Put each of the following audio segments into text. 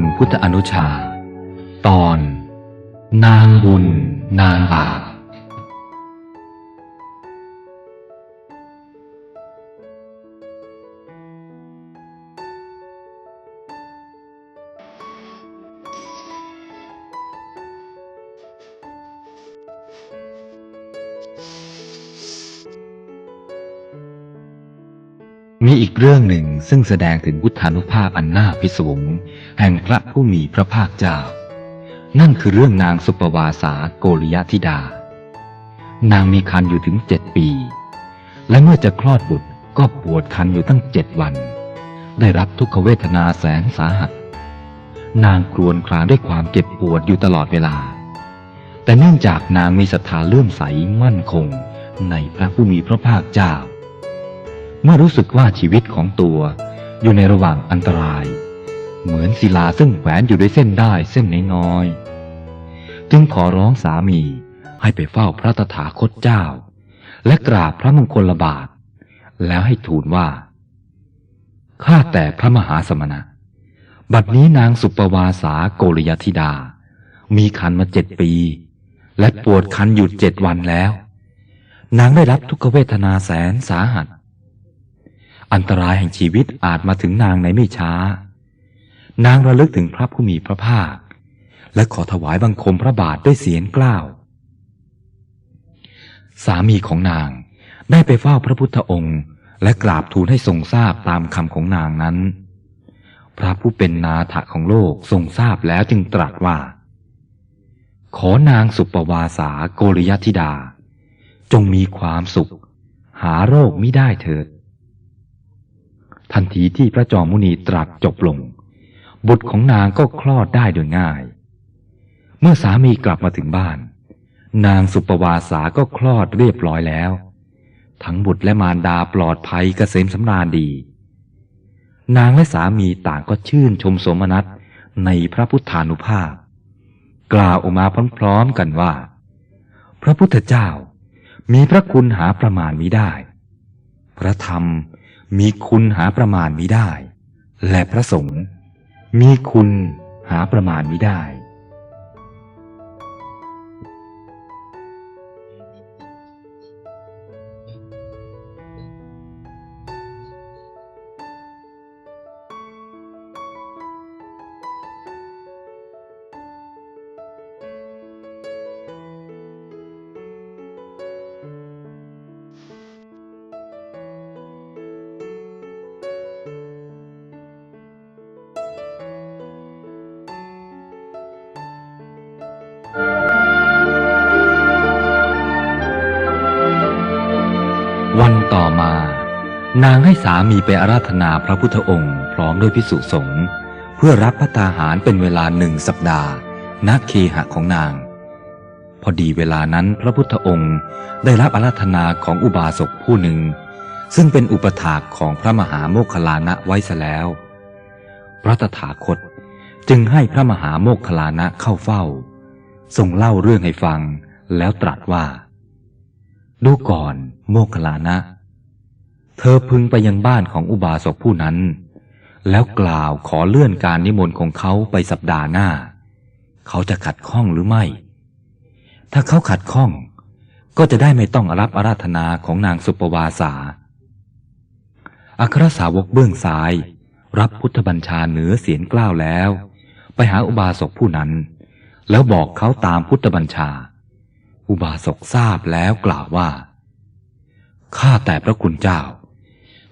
ลพุทธอนุชา ตอน นางบุญ นางบาปมีอีกเรื่องหนึ่งซึ่งแสดงถึงพุทธานุภาพอันน่าพิศวง แห่งพระผู้มีพระภาคเจ้า นั่นคือเรื่องนางสุปวาสาโกริยธิดา นางมีคันอยู่ถึงเจ็ดปี และเมื่อจะคลอดบุตรก็ปวดคันอยู่ตั้งเจ็ดวัน ได้รับทุกขเวทนาแสนสาหัส นางครวญครางด้วยความเจ็บปวดอยู่ตลอดเวลา แต่เนื่องจากนางมีศรัทธาเลื่อมใสมั่นคงในพระผู้มีพระภาคเจ้า เมื่อรู้สึกว่าชีวิตของตัวอยู่ในระหว่างอันตราย เหมือนศิลาซึ่งแขวนอยู่ด้วยเส้นได้เส้นน้อยๆจึงขอร้องสามีให้ไปเฝ้าพระตถาคตเจ้า และกราบพระมงคลบาท แล้วให้ทูลว่า ข้าแต่พระมหาสมณะ บัดนี้นางสุปวาสาโกริยธิดา มีคันมาเจ็ดปี และปวดคันอยู่เจ็ดวันแล้ว นางได้รับทุกขเวทนาแสนสาหัส อันตรายแห่งชีวิตอาจมาถึงนางในไม่ช้า นางระลึกถึงพระผู้มีพระภาค และขอถวายบังคมพระบาทด้วยเสียงกล้าว สามีของนางได้ไปเฝ้าพระพุทธองค์ และกราบทูลให้ทรงทราบตามคำของนางนั้น พระผู้เป็นนาถของโลกทรงทราบแล้วจึงตรัสว่า ขอนางสุปวาสาโกริยธิดา จงมีความสุข หาโรคไม่ได้เถิด ทันทีที่พระจอมมุนีตรัสจบลง บุตรของนางก็คลอดได้โดยง่าย เมื่อสามีกลับมาถึงบ้าน นางสุปวาสาก็คลอดเรียบร้อยแล้ว ทั้งบุตรและมารดาปลอดภัยเกษมสำราญดี นางและสามีต่างก็ชื่นชมสมนัตในพระพุทธานุภาพ กล่าวออกมาพร้อมๆกันว่า พระพุทธเจ้ามีพระคุณหาประมาณมิได้ พระธรรมมีคุณหาประมาณมิได้ และพระสงฆ์ มีคุณหาประมาณมิได้ วันต่อมา นางให้สามีไปอาราธนาพระพุทธองค์พร้อมด้วยพิสุสงฆ์เพื่อรับพระตาหารเป็นเวลาหนึ่งสัปดาห์ณเคหะของนาง พอดีเวลานั้นพระพุทธองค์ได้รับอาราธนาของอุบาสกผู้หนึ่ง ซึ่งเป็นอุปถากของพระมหาโมคคลานะไว้ซะแล้ว พระตถาคตจึงให้พระมหาโมคคลานะเข้าเฝ้า ทรงเล่าเรื่องให้ฟังแล้วตรัสว่า ดูก่อนโมคคลลานะ เธอพึงไปยังบ้านของอุบาสกผู้นั้น แล้วกล่าวขอเลื่อนการนิมนต์ของเขาไปสัปดาห์หน้า เขาจะขัดข้องหรือไม่ ถ้าเขาขัดข้อง ก็จะได้ไม่ต้องรับอาราธนาของนางสุปวาสาอัครสาวกเบื้องซ้าย รับพุทธบัญชาเหนือเสียงกล้าวแล้ว ไปหาอุบาสกผู้นั้น แล้วบอกเขาตามพุทธบัญชา อุบาสกทราบแล้วกล่าวว่า ข้าแต่พระคุณเจ้า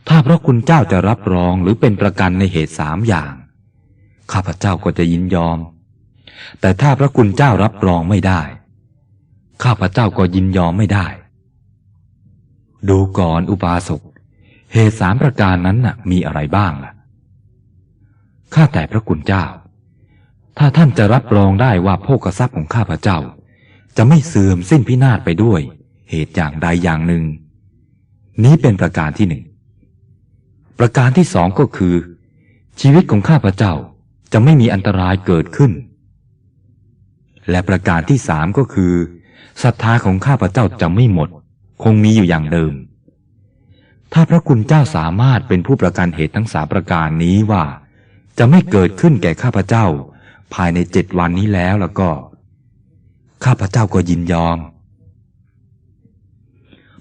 ถ้าพระคุณเจ้าจะรับรองหรือเป็นประกันในเหตุสามอย่าง ข้าพเจ้าก็จะยินยอม แต่ถ้าพระคุณเจ้ารับรองไม่ได้ ข้าพเจ้าก็ยินยอมไม่ได้ ดูก่อนอุบาสก เหตุสามประการนั้นน่ะ มีอะไรบ้างล่ะ ข้าแต่พระคุณเจ้า ถ้าท่านจะรับรองได้ว่าโภกทรัพย์ของข้าพเจ้า จะไม่เสื่อมสิ้นพินาศไปด้วย เหตุอย่างใดอย่างหนึ่ง นี้เป็นประการที่หนึ่ง ประการที่สองก็คือ ชีวิตของข้าพเจ้าจะไม่มีอันตรายเกิดขึ้น และประการที่สามก็คือศรัทธาของข้าพเจ้าจะไม่หมด คงมีอยู่อย่างเดิม ถ้าพระคุณเจ้าสามารถเป็นผู้ประกันเหตุทั้งสามประการนี้ว่า จะไม่เกิดขึ้นแก่ข้าพเจ้า ภายในเจ็ดวันนี้แล้วแล้วก็ ข้าพเจ้าก็ยินยอม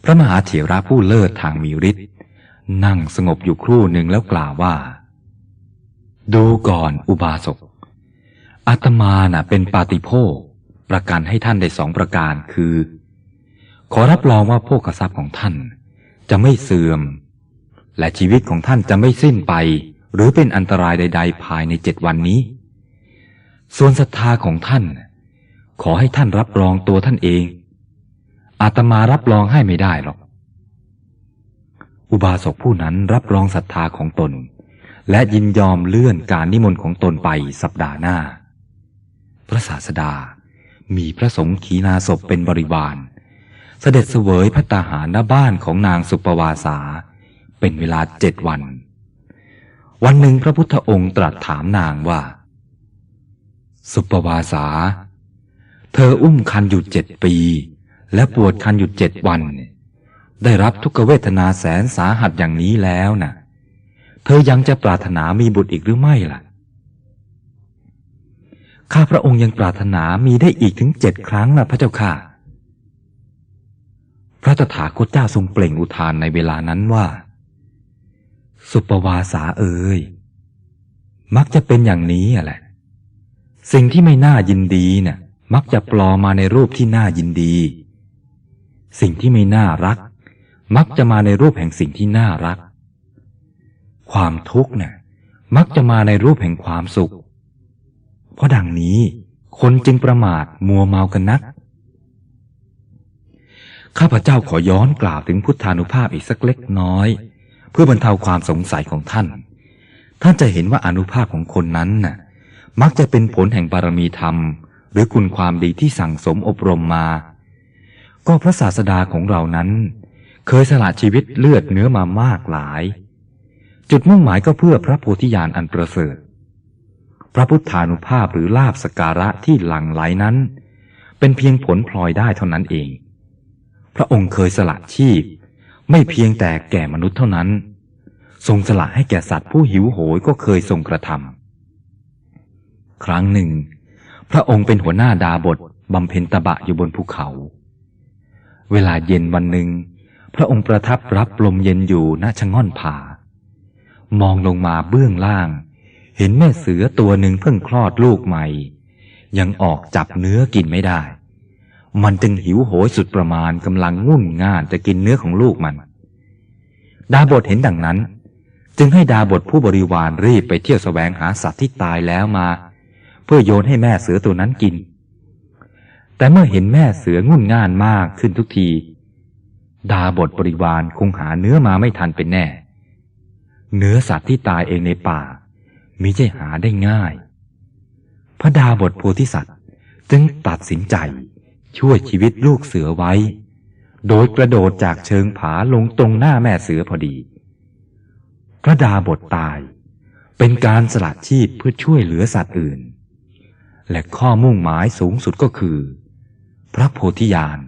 พระมหาเถระผู้เลิศทางมีฤทธิ์นั่งสงบอยู่ครู่หนึ่งแล้วกล่าวว่า ดูก่อนอุบาสกอาตมาน่ะเป็นปาติโภคประกันให้ท่านได้สองประการคือ ขอรับรองว่าโภคทรัพย์ของท่าน จะไม่เสื่อม และชีวิตของท่านจะไม่สิ้นไป หรือเป็นอันตรายใด ๆ ภายในเจ็ดวันนี้ ส่วนศรัทธาของท่าน ขอให้ท่านรับรองตัวท่านเอง อาตมารับรองให้ไม่ได้หรอก อุบาสกผู้นั้นรับรองศรัทธาของตน และยินยอมเลื่อนการนิมนต์ของตนไปสัปดาห์หน้า พระศาสดา มีพระสงฆ์ขีณาศพเป็นบริวาร เสด็จเสวยพระตาหารณบ้านของนางสุปวาสา เป็นเวลาเจ็ดวัน วันหนึ่งพระพุทธองค์ตรัสถามนางว่า สุปวาสา เธออุ้มคันอยู่เจ็ดปี และปวดคันอยู่เจ็ดวัน ได้รับทุกเวทนาแสนสาหัสอย่างนี้แล้วน่ะ เธอยังจะปรารถนามีบุตรอีกหรือไม่ล่ะ ข้าพระองค์ยังปรารถนามีได้อีกถึงเจ็ดครั้งนะพระเจ้าค่ะ พระตถาคตเจ้าทรงเปล่งอุทานในเวลานั้นว่า สุปวาสาเอ่ยมักจะเป็นอย่างนี้อะแหละ สิ่งที่ไม่น่ายินดีเนี่ย มักจะปลอมมาในรูปที่น่ายินดี สิ่งที่ไม่น่ารัก มักจะมาในรูปแห่งสิ่งที่น่ารัก ความทุกข์เนี่ยมักจะมาในรูปแห่งความสุข เพราะดังนี้คนจึงประมาทมัวเมากันนัก ข้าพเจ้าขอย้อนกล่าวถึงพุทธานุภาพอีกสักเล็กน้อย เพื่อบรรเทาความสงสัยของท่าน ท่านจะเห็นว่าอนุภาพของคนนั้นน่ะ มักจะเป็นผลแห่งบารมีธรรม รือคุณความดีที่สั่งสมอบรมมา ก็พระศาสดาของเรานั้น เคยสละชีวิตเลือดเนื้อมามากหลาย จุดมุ่งหมายก็เพื่อพระโพธิญาณอันประเสริฐ พระพุทธานุภาพหรือลาบสการะที่หลั่งไหลนั้น เป็นเพียงผลพลอยได้เท่านั้นเอง พระองค์เคยสละชีพ ไม่เพียงแต่แก่มนุษย์เท่านั้น ทรงสละให้แก่สัตว์ผู้หิวโหยก็เคยทรงกระทำครั้งหนึ่ง พระองค์เป็นหัวหน้าดาบทบำเพ็ญตบะอยู่บนภูเขา เวลาเย็นวันหนึ่ง พระองค์ประทับรับลมเย็นอยู่ณชะง่อนผามองลงมาเบื้องล่าง เห็นแม่เสือตัวหนึ่งเพิ่งคลอดลูกใหม่ ยังออกจับเนื้อกินไม่ได้ มันจึงหิวโหยสุดประมาณกำลังงุ่นง่านจะกินเนื้อของลูกมัน ดาบทเห็นดังนั้น จึงให้ดาบทผู้บริวารรีบไปเที่ยวแสวงหาสัตว์ที่ตายแล้วมา เพื่อโยนให้แม่เสือตัวนั้นกิน แต่เมื่อเห็นแม่เสืองุ่นง่านมากขึ้นทุกที ดาบทบริวารคงหาเนื้อมาไม่ทันเป็นแน่ เนื้อสัตว์ที่ตายเองในป่ามิใช่หาได้ง่าย พระดาบทโพธิสัตว์จึงตัดสินใจช่วยชีวิตลูกเสือไว้ โดยกระโดดจากเชิงผาลงตรงหน้าแม่เสือพอดี พระดาบทตายเป็นการสละชีพเพื่อช่วยเหลือสัตว์อื่น และข้อมุ่งหมายสูงสุดก็คือ พระโพธิญาณ